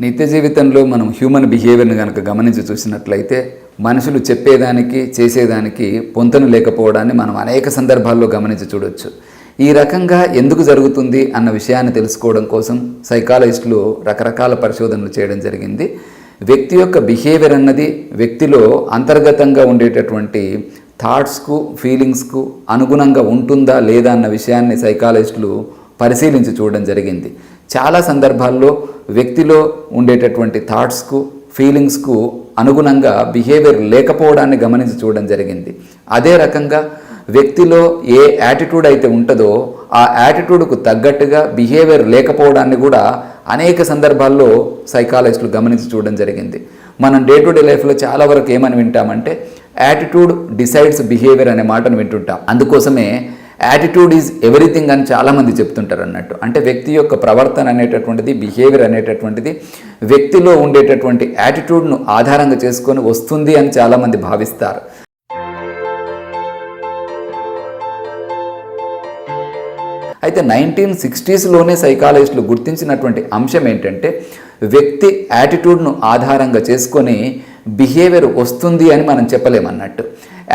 నిత్య జీవితంలో మనం హ్యూమన్ బిహేవియర్ని కనుక గమనించి చూసినట్లయితే మనుషులు చెప్పేదానికి చేసేదానికి పొంతను లేకపోవడాన్ని మనం అనేక సందర్భాల్లో గమనించి చూడొచ్చు. ఈ రకంగా ఎందుకు జరుగుతుంది అన్న విషయాన్ని తెలుసుకోవడం కోసం సైకాలజిస్టులు రకరకాల పరిశోధనలు చేయడం జరిగింది. వ్యక్తి యొక్క బిహేవియర్ అన్నది వ్యక్తిలో అంతర్గతంగా ఉండేటటువంటి థాట్స్కు ఫీలింగ్స్కు అనుగుణంగా ఉంటుందా లేదా అన్న విషయాన్ని సైకాలజిస్టులు పరిశీలించి చూడడం జరిగింది. చాలా సందర్భాల్లో వ్యక్తిలో ఉండేటటువంటి థాట్స్కు ఫీలింగ్స్కు అనుగుణంగా బిహేవియర్ లేకపోవడాన్ని గమనించి చూడడం జరిగింది. అదే రకంగా వ్యక్తిలో ఏ యాటిట్యూడ్ అయితే ఉంటుందో ఆ యాటిట్యూడ్కు తగ్గట్టుగా బిహేవియర్ లేకపోవడాన్ని కూడా అనేక సందర్భాల్లో సైకాలజిస్టులు గమనించి చూడడం జరిగింది. మనం డే టు డే లైఫ్లో చాలా వరకు ఏమని వింటామంటే యాటిట్యూడ్ డిసైడ్స్ బిహేవియర్ అనే మాటను వింటుంటాం. అందుకోసమే యాటిట్యూడ్ ఈజ్ ఎవ్రీథింగ్ అని చాలామంది చెప్తుంటారు అన్నట్టు. అంటే వ్యక్తి యొక్క ప్రవర్తన అనేటటువంటిది బిహేవియర్ అనేటటువంటిది వ్యక్తిలో ఉండేటటువంటి యాటిట్యూడ్ను ఆధారంగా చేసుకొని వస్తుంది అని చాలామంది భావిస్తారు. అయితే నైన్టీన్ సిక్స్టీస్లోనే సైకాలజిస్టులు గుర్తించినటువంటి అంశం ఏంటంటే వ్యక్తి యాటిట్యూడ్ను ఆధారంగా చేసుకొని బిహేవియర్ వస్తుంది అని మనం చెప్పలేమన్నట్టు.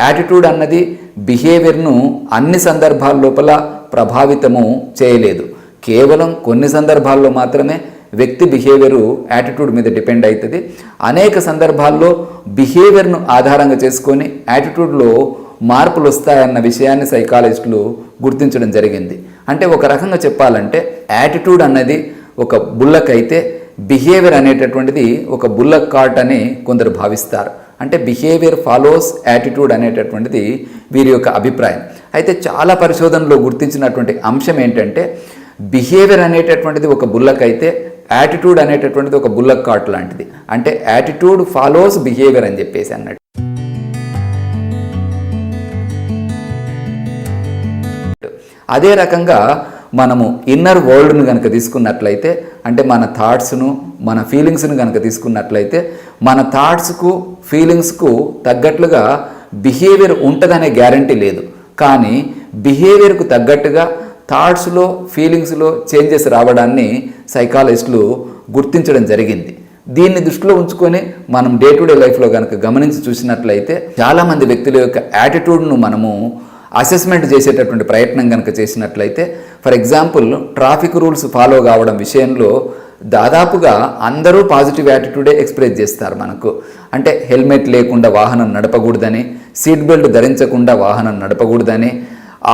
యాటిట్యూడ్ అన్నది బిహేవియర్ను అన్ని సందర్భాల లోపల ప్రభావితము చేయలేదు. కేవలం కొన్ని సందర్భాల్లో మాత్రమే వ్యక్తి బిహేవియరు యాటిట్యూడ్ మీద డిపెండ్ అవుతుంది అనేక సందర్భాల్లో బిహేవియర్ను ఆధారంగా చేసుకొని యాటిట్యూడ్లో మార్పులు వస్తాయన్న విషయాన్ని సైకాలజిస్టులు గుర్తించడం జరిగింది. అంటే ఒక రకంగా చెప్పాలంటే యాటిట్యూడ్ అన్నది ఒక బుల్లక్ అయితే బిహేవియర్ అనేటటువంటిది ఒక బుల్లక్ కార్ట్ అని కొందరు భావిస్తారు. అంటే బిహేవియర్ ఫాలోస్ యాటిట్యూడ్ అనేటటువంటిది వీరి యొక్క అభిప్రాయం. అయితే చాలా పరిశోధనలో గుర్తించినటువంటి అంశం ఏంటంటే బిహేవియర్ అనేటటువంటిది ఒక బుల్లక్ అయితే యాటిట్యూడ్ అనేటటువంటిది ఒక బుల్లక్ కార్ట్ లాంటిది. అంటే యాటిట్యూడ్ ఫాలోస్ బిహేవియర్ అని చెప్పేసి అన్నట్టు. అదే రకంగా మనము ఇన్నర్ వరల్డ్ను కనుక తీసుకున్నట్లయితే అంటే మన థాట్స్ను మన ఫీలింగ్స్ను కనుక తీసుకున్నట్లయితే మన థాట్స్కు ఫీలింగ్స్కు తగ్గట్లుగా బిహేవియర్ ఉంటుందనే గ్యారంటీ లేదు. కానీ బిహేవియర్కు తగ్గట్టుగా థాట్స్లో ఫీలింగ్స్లో చేంజెస్ రావడాన్ని సైకాలజిస్టులు గుర్తించడం జరిగింది. దీన్ని దృష్టిలో ఉంచుకొని మనం డే టు డే లైఫ్లో కనుక గమనించి చూసినట్లయితే చాలామంది వ్యక్తుల యొక్క యాటిట్యూడ్ను మనము అసెస్మెంట్ చేసేటటువంటి ప్రయత్నం కనుక చేసినట్లయితే for example traffic rules follow కావడం విషయంలో దాదాపుగా అందరూ పాజిటివ్ యాటిట్యూడే ఎక్స్ప్రెస్ చేస్తారు మనకు. అంటే హెల్మెట్ లేకుండా వాహనం నడపకూడదని సీట్ బెల్ట్ ధరించకుండా వాహనం నడపకూడదని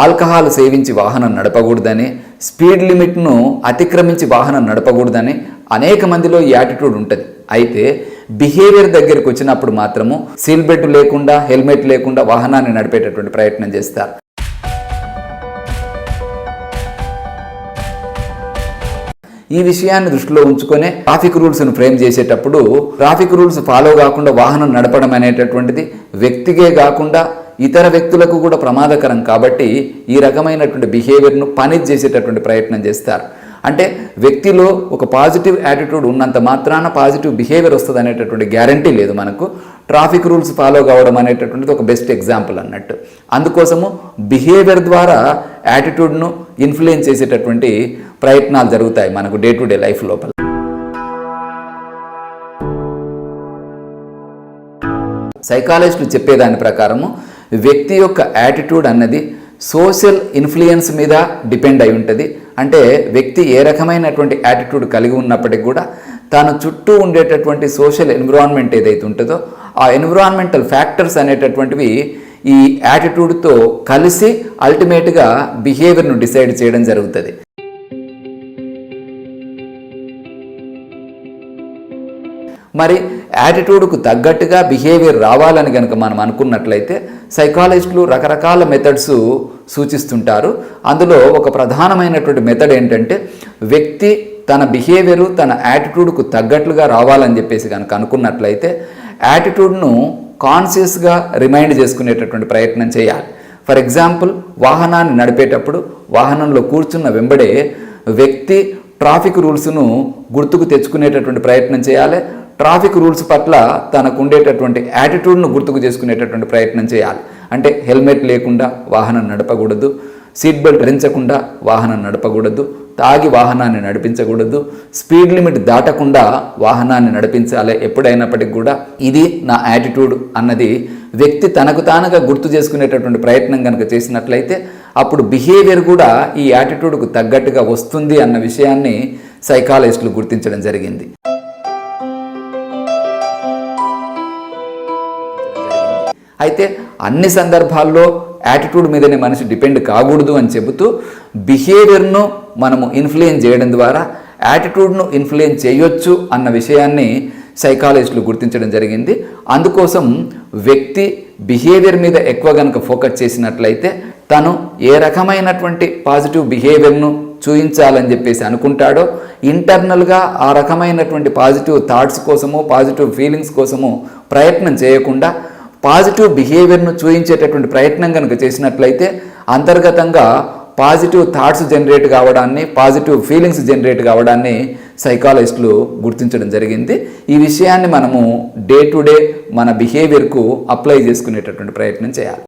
ఆల్కహాల్ సేవించి వాహనం నడపకూడదని స్పీడ్ లిమిట్ను అతిక్రమించి వాహనం నడపకూడదని అనేక మందిలో ఈ యాటిట్యూడ్ ఉంటుంది. అయితే బిహేవియర్ దగ్గరికి వచ్చినప్పుడు మాత్రము సీల్ బెల్ట్ లేకుండా హెల్మెట్ లేకుండా వాహనాన్ని నడిపేటటువంటి ప్రయత్నం చేస్తారు. ఈ విషయాన్ని దృష్టిలో ఉంచుకొని ట్రాఫిక్ రూల్స్ను ఫ్రేమ్ చేసేటప్పుడు ట్రాఫిక్ రూల్స్ ఫాలో కాకుండా వాహనం నడపడం అనేటటువంటిది వ్యక్తిగే కాకుండా ఇతర వ్యక్తులకు కూడా ప్రమాదకరం కాబట్టి ఈ రకమైనటువంటి బిహేవియర్ను పనిష్ చేసేటటువంటి ప్రయత్నం చేస్తారు. అంటే వ్యక్తిలో ఒక పాజిటివ్ యాటిట్యూడ్ ఉన్నంత మాత్రాన పాజిటివ్ బిహేవియర్ వస్తుంది అనేటటువంటి గ్యారంటీ లేదు మనకు. ట్రాఫిక్ రూల్స్ ఫాలో కావడం అనేటటువంటిది ఒక బెస్ట్ ఎగ్జాంపుల్ అన్నట్టు. అందుకోసము బిహేవియర్ ద్వారా యాటిట్యూడ్ను ఇన్ఫ్లుయెన్స్ చేసేటటువంటి ప్రయత్నాలు జరుగుతాయి మనకు డే టు డే లైఫ్ లోపల. సైకాలజిస్టులు చెప్పేదాని ప్రకారము వ్యక్తి యొక్క యాటిట్యూడ్ అన్నది సోషల్ ఇన్ఫ్లుయెన్స్ మీద డిపెండ్ అయి ఉంటుంది. అంటే వ్యక్తి ఏ రకమైనటువంటి యాటిట్యూడ్ కలిగి ఉన్నప్పటికీ కూడా తాను చుట్టూ ఉండేటటువంటి సోషల్ ఎన్విరాన్మెంట్ ఏదైతే ఉంటుందో ఆ ఎన్విరాన్మెంటల్ ఫ్యాక్టర్స్ అనేటటువంటివి ఈ యాటిట్యూడ్తో కలిసి అల్టిమేట్గా బిహేవియర్ను డిసైడ్ చేయడం జరుగుతుంది. మరి యాటిట్యూడ్కు తగ్గట్టుగా బిహేవియర్ రావాలని కనుక మనం అనుకున్నట్లయితే సైకాలజిస్టులు రకరకాల మెథడ్స్ సూచిస్తుంటారు. అందులో ఒక ప్రధానమైనటువంటి మెథడ్ ఏంటంటే వ్యక్తి తన బిహేవియరు తన యాటిట్యూడ్కు తగ్గట్లుగా రావాలని చెప్పేసి కనుక అనుకున్నట్లయితే యాటిట్యూడ్ను కాన్షియస్గా రిమైండ్ చేసుకునేటటువంటి ప్రయత్నం చేయాలి. ఫర్ ఎగ్జాంపుల్ వాహనాన్ని నడిపేటప్పుడు వాహనంలో కూర్చున్న వెంబడే వ్యక్తి ట్రాఫిక్ రూల్స్ను గుర్తుకు తెచ్చుకునేటటువంటి ప్రయత్నం చేయాలి. ట్రాఫిక్ రూల్స్ పట్ల తనకు ఉండేటటువంటి యాటిట్యూడ్ను గుర్తుకు చేసుకునేటటువంటి ప్రయత్నం చేయాలి. అంటే హెల్మెట్ లేకుండా వాహనం నడపకూడదు సీట్ బెల్ట్ ధరించకుండా వాహనం నడపకూడదు తాగి వాహనాన్ని నడిపించకూడదు స్పీడ్ లిమిట్ దాటకుండా వాహనాన్ని నడిపించాలి ఎప్పుడైనప్పటికీ కూడా. ఇది నా యాటిట్యూడ్ అన్నది వ్యక్తి తనకు తానుగా గుర్తు చేసుకునేటటువంటి ప్రయత్నం కనుక చేసినట్లయితే అప్పుడు బిహేవియర్ కూడా ఈ యాటిట్యూడ్కు తగ్గట్టుగా వస్తుంది అన్న విషయాన్ని సైకాలజిస్టులు గుర్తించడం జరిగింది. అయితే అన్ని సందర్భాల్లో యాటిట్యూడ్ మీదనే మనిషి డిపెండ్ కాకూడదు అని చెబుతూ బిహేవియర్ను మనము ఇన్ఫ్లుయెన్స్ చేయడం ద్వారా యాటిట్యూడ్ను ఇన్ఫ్లుయెన్స్ చేయొచ్చు అన్న విషయాన్ని సైకాలజిస్టులు గుర్తించడం జరిగింది. అందుకోసం వ్యక్తి బిహేవియర్ మీద ఎక్కువ కనుక ఫోకస్ చేసినట్లయితే తను ఏ రకమైనటువంటి పాజిటివ్ బిహేవియర్ను చూయించాలని చెప్పేసి అనుకుంటాడో ఇంటర్నల్గా ఆ రకమైనటువంటి పాజిటివ్ థాట్స్ కోసము పాజిటివ్ ఫీలింగ్స్ కోసము ప్రయత్నం చేయకుండా పాజిటివ్ బిహేవియర్ను చూపించేటటువంటి ప్రయత్నం కనుక చేసినట్లయితే అంతర్గతంగా పాజిటివ్ థాట్స్ జనరేట్ కావడాన్ని పాజిటివ్ ఫీలింగ్స్ జనరేట్ కావడాన్ని సైకాలజిస్టులు గుర్తించడం జరిగింది. ఈ విషయాన్ని మనము డే టు డే మన బిహేవియర్కు అప్లై చేసుకునేటటువంటి ప్రయత్నం చేయాలి.